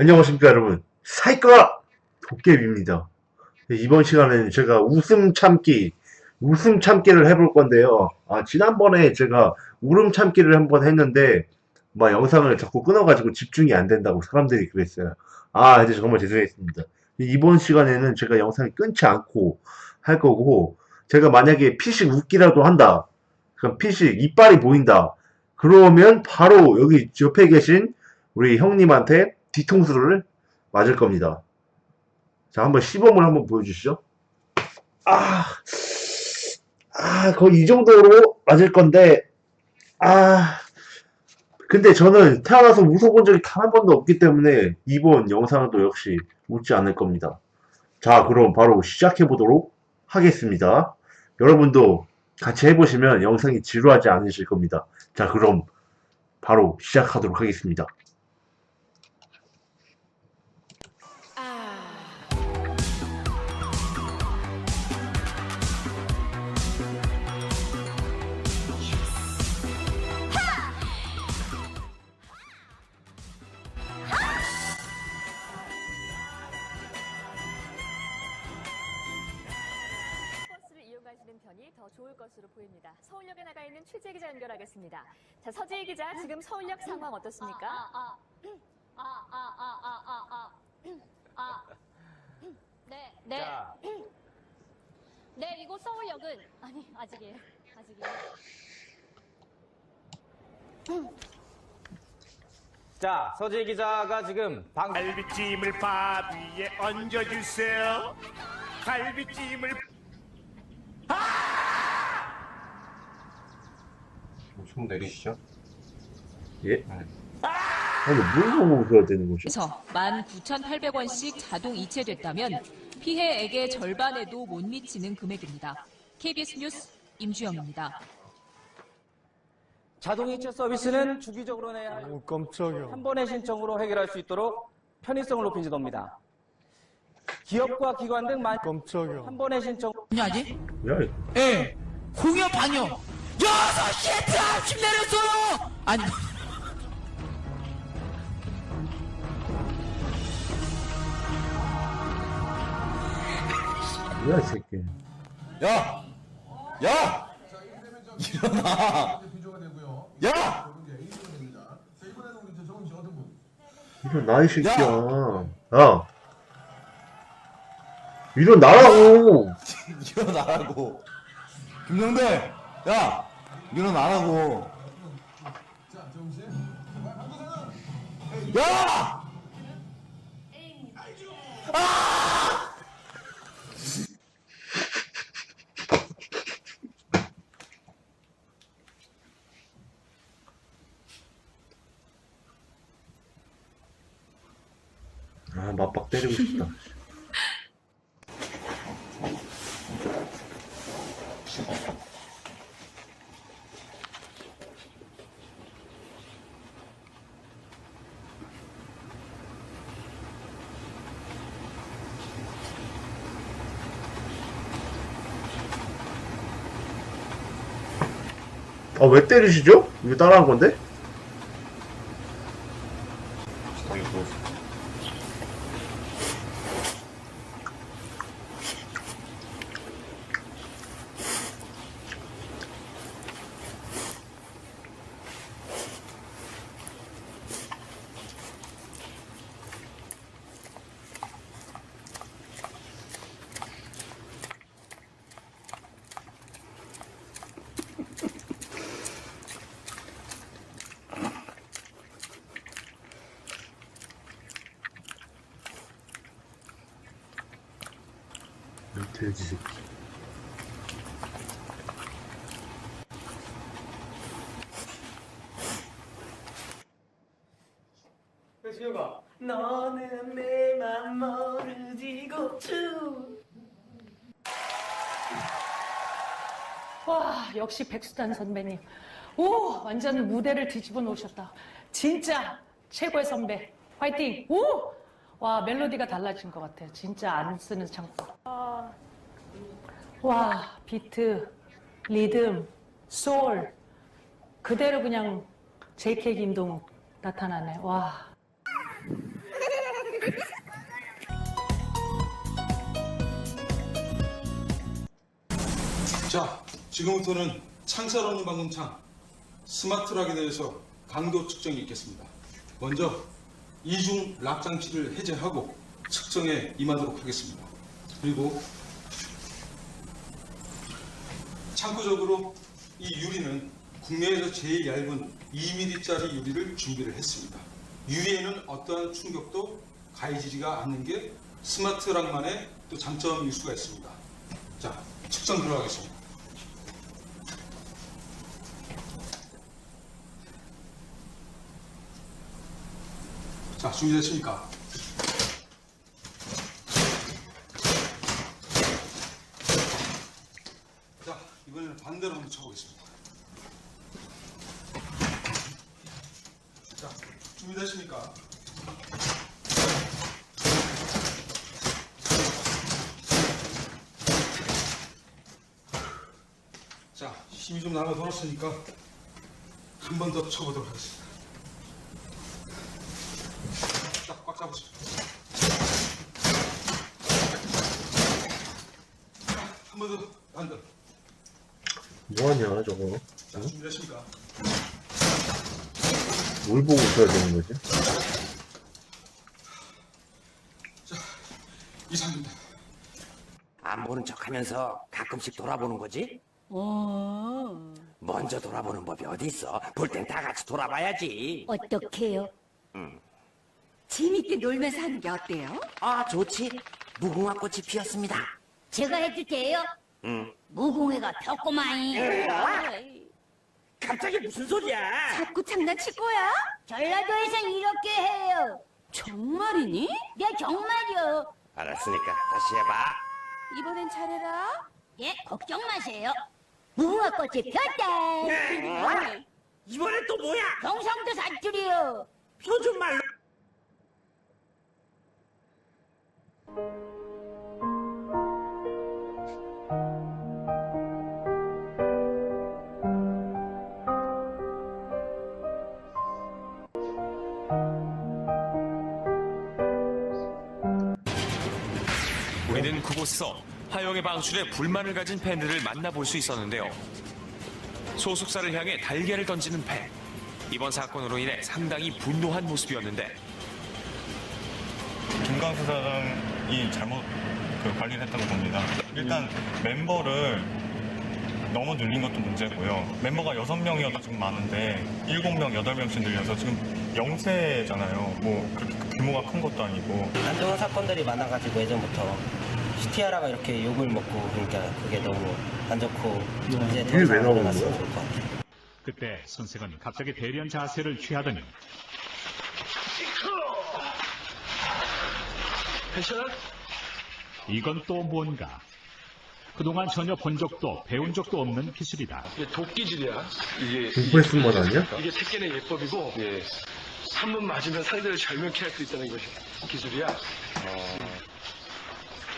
안녕하십니까 여러분. 사이가 도깨비입니다. 네, 이번 시간에는 제가 웃음 참기 웃음 참기를 해볼 건데요. 아 지난번에 제가 울음 참기를 한번 했는데 막 영상을 자꾸 끊어가지고 집중이 안 된다고 사람들이 그랬어요. 아 이제 정말 죄송했습니다. 이번 시간에는 제가 영상을 끊지 않고 할 거고 제가 만약에 피식 웃기라도 한다 그럼 피식 이빨이 보인다 그러면 바로 여기 옆에 계신 우리 형님한테 뒤통수를 맞을 겁니다. 자, 한번 시범을 한번 보여주시죠. 아, 아, 거의 이 정도로 맞을 건데, 아, 근데 저는 태어나서 웃어본 적이 단 한 번도 없기 때문에 이번 영상도 역시 웃지 않을 겁니다. 자, 그럼 바로 시작해 보도록 하겠습니다. 여러분도 같이 해보시면 영상이 지루하지 않으실 겁니다. 자, 그럼 바로 시작하도록 하겠습니다. 더 좋을 것으로 보입니다. 서울역에 나가 있는 취재 기자 연결하겠습니다. 자, 서지희 기자, 지금 서울역 상황 어떻습니까? 아, 아, 아, 아, 아, 아, 아, 아, 아. 네, 네, 자, 네, 이곳 서울역은 아니 아직이에요, 아직이에요. 자, 서재 기자가 지금 방 갈비찜을 밥 위에 얹어주세요. 갈비찜을 숨 내리시죠. 예? 아니, 뭘 웃어야 되는 거죠? 에서 19,800원씩 자동 이체됐다면 피해액의 절반에도 못 미치는 금액입니다. KBS 뉴스 임주영입니다. 자동이체 서비스는 주기적으로 내야 할한 번의 신청으로 해결할 수 있도록 편의성을 높인 제도입니다. 기업과 기관 등 많이 한 번의 신청 뭐냐지? 야, 이거. 예. 공여 반여. 여섯 시에 아침 내렸어요! 아니, 뭐야, 이 새끼. 야! 야! 일어나! 야! 일어나, 이 새끼야. 야. 일어나라고! 일어나라고. 김영대! 야! 일어나라고. 야! 아, 맞박 때리고 싶다. 아, 왜 때리시죠? 이거 따라한 건데? 돼지 새끼. 너는 내맘 모르지 고 추. 와, 역시 백수단 선배님. 오, 완전 무대를 뒤집어 놓으셨다. 진짜 최고의 선배. 화이팅! 오! 와, 멜로디가 달라진 것 같아요. 진짜 안 쓰는 창법. 아, 와, 비트, 리듬, 소울. 그대로 그냥 JK 김동 나타나네. 와. 자, 지금부터는 창살 없는 방금창 스마트락에 대해서 강도 측정이 있겠습니다. 먼저 이중 락 장치를 해제하고 측정에 임하도록 하겠습니다. 그리고 참고적으로 이 유리는 국내에서 제일 얇은 2mm짜리 유리를 준비를 했습니다. 유리에는 어떠한 충격도 가해지지가 않는 게 스마트 락만의 또 장점일 수가 있습니다. 자, 측정 들어가겠습니다. 자, 준비됐습니까? 자, 이번에는 반대로 한번 쳐보겠습니다. 자, 준비됐습니까? 자, 힘이 좀 남아 돌았으니까 한 번 더 쳐보도록 하겠습니다. 자, 꽉 잡으세요. 한번 더, 안 더. 뭐하냐 저거 자, 준비됐습니까? 뭘 보고 있어야 되는 거지? 이상입니다. 안 보는 척하면서 가끔씩 돌아보는 거지? 어. 먼저 돌아보는 법이 어디 있어? 볼 땐 다 같이 돌아봐야지. 어떡해요? 음. 재밌게 놀면서 하는 게 어때요? 아 좋지. 무궁화 꽃이 피었습니다. 제가 해도 돼요? 응. 무공회가 폈구마이. 갑자기 무슨 소리야? 자꾸 장난칠 거야? 전라도에선 이렇게 해요. 정말이니? 네, 정말이요. 알았으니까 다시 해봐. 이번엔 잘해라. 예, 걱정 마세요. 무궁화 꽃이 폈다. 이번엔 또 뭐야? 경상도 사투리요. 표준 말로. 우리는 그곳에서 하영의 방출에 불만을 가진 팬들을 만나볼 수 있었는데요. 소속사를 향해 달걀을 던지는 팬. 이번 사건으로 인해 상당히 분노한 모습이었는데 김광수 사장이 잘못 그 관리를 했다고 봅니다. 일단 멤버를 너무 늘린 것도 문제고요. 멤버가 6명이어도 지금 많은데 7명, 8명씩 늘려서 지금 영세잖아요. 뭐 그렇게 규모가 큰 것도 아니고 안정한 사건들이 많아가지고 예전부터 시티아라가 이렇게 욕을 먹고 그러니까 그게 너무 안 좋고 이제 더 이상 안 나오는 일어났으면 거야? 좋을 것 같아요. 그때 선생은 갑자기 대련 자세를 취하더니 이건 또 뭔가 그동안 전혀 본 적도 배운 적도 없는 기술이다. 이게 도끼질이야. 이게 공포했은 말 아니야? 이게 택견의 예법이고 한번 맞으면 상대를 절명케 할 수 있다는 것이 기술이야.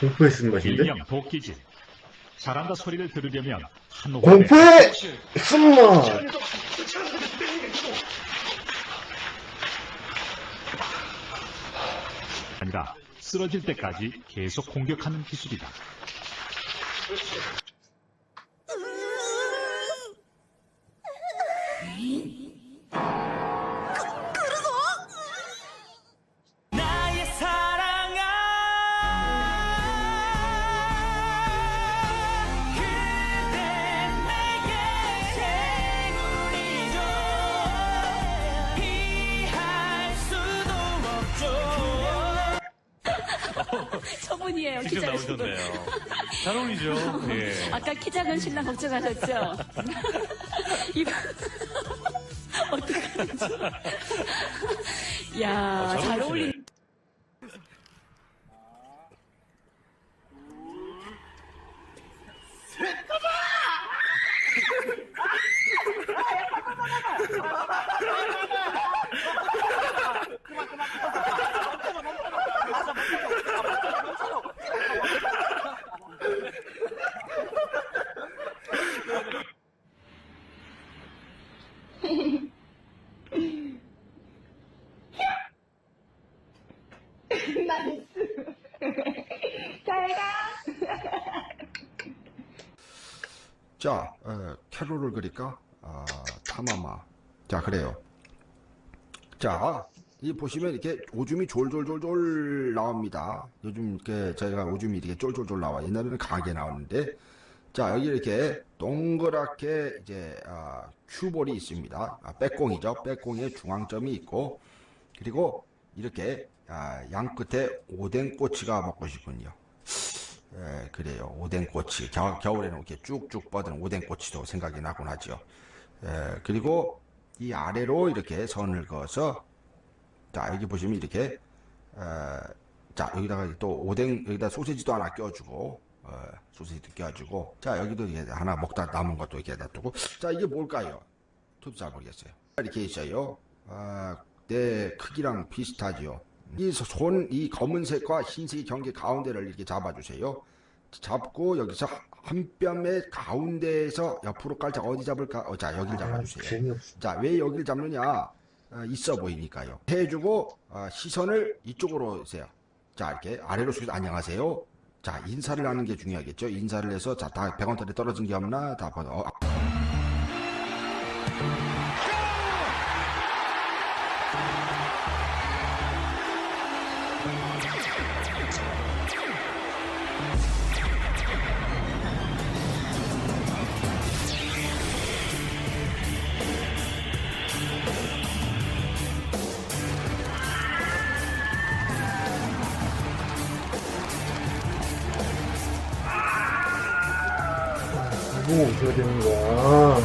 공포했은 맛인데? 일명 도끼질. 잘한다 소리를 들으려면 한 공포의 쓴맛! 아니라 쓰러질 때까지 계속 공격하는 기술이다. 신랑이에요. 키 직접 작은 신랑. 나오셨네요. 잘 어울리죠? 예. 아까 키 작은 신랑 걱정하셨죠? 이거 어떡하지? 야, 어, 잘 어울리네. 어울린. 새끼야! 잘 가. 자, 어, 캐롤을 그릴까? 아, 타마마. 자, 그래요. 자, 이 보시면 이렇게 오줌이 졸졸졸졸 나옵니다. 요즘 이렇게 저희가 오줌이 이렇게 쫄쫄쫄 나와. 옛날에는 강하게 나왔는데, 자, 여기 이렇게 동그랗게 이제 아, 큐볼이 있습니다. 아, 빼꽁이죠. 빼꽁이에 중앙점이 있고, 그리고 이렇게 아, 양 끝에 오뎅 꼬치가 먹고 싶군요. 예, 그래요. 오뎅꼬치. 겨, 겨울에는 이렇게 쭉쭉 뻗은 오뎅꼬치도 생각이 나곤 하죠. 예, 그리고 이 아래로 이렇게 선을 그어서, 자, 여기 보시면 이렇게, 어, 자, 여기다가 또 오뎅, 여기다 소세지도 하나 껴주고, 어, 소세지도 껴주고, 자, 여기도 이게 하나 먹다 남은 것도 이렇게 놔두고, 자, 이게 뭘까요? 저도 잘 모르겠어요. 이렇게 있어요. 아, 내 크기랑 비슷하죠. 이 손, 이 검은색과 흰색의 경계 가운데를 이렇게 잡아주세요. 잡고 여기서 한 뼘의 가운데에서 옆으로 깔짝 어디 잡을까? 어, 자, 여길 잡아주세요. 재미없어. 자, 왜 여길 잡느냐? 어, 있어 보이니까요. 해주고 어, 시선을 이쪽으로 세요. 자, 이렇게 아래로 숙여 안녕하세요. 자, 인사를 하는 게 중요하겠죠. 인사를 해서 자, 다 100원짜리 떨어진 게 없나? 다 봐. 어, 뭐 어떻게 되는 거야?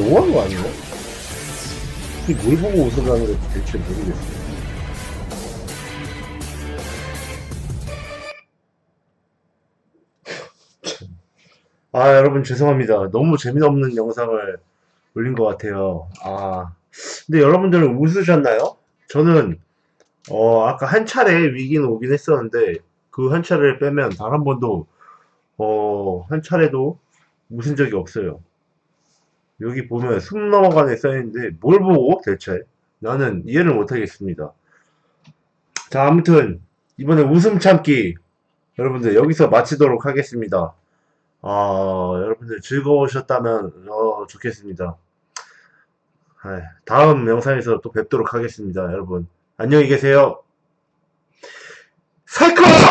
너무한 거 아니야? 이게 뭘 보고 웃어가는 건지 대체 모르겠어. 아, 여러분 죄송합니다. 너무 재미없는 영상을 올린 것 같아요. 아, 근데 여러분들은 웃으셨나요? 저는, 어, 아까 한 차례 위기는 오긴 했었는데, 그 한 차례를 빼면 단 한 번도, 어, 한 차례도 웃은 적이 없어요. 여기 보면 숨 넘어가네 써있는데, 뭘 보고 대체? 나는 이해를 못하겠습니다. 자, 아무튼, 이번에 웃음 참기, 여러분들 여기서 마치도록 하겠습니다. 아, 여러분들 즐거우셨다면 어, 좋겠습니다. 아, 다음 영상에서 또 뵙도록 하겠습니다, 여러분. 안녕히 계세요. 사이코!